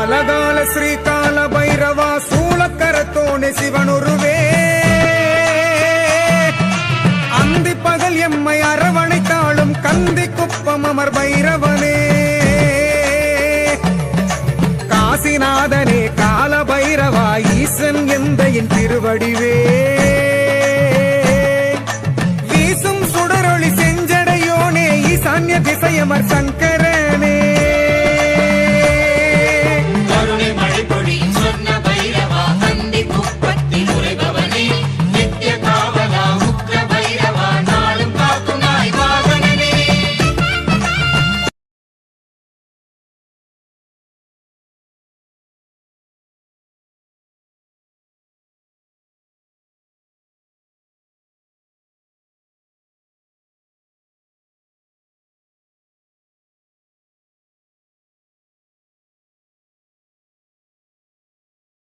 காலகால ஸ்ரீ கால பைரவா சூளக்கரத்தோணி சிவனுருவே. அந்தி பகல் எம்மை அரவணைத்தாலும் கந்தி குப்பம் அமர் பைரவனே. காசிநாதனே கால பைரவா ஈசன் எந்த என் திருவடிவே. வீசும் சுடரொளி செஞ்சடையோனே ஈசான்ய திசையமர் சங்க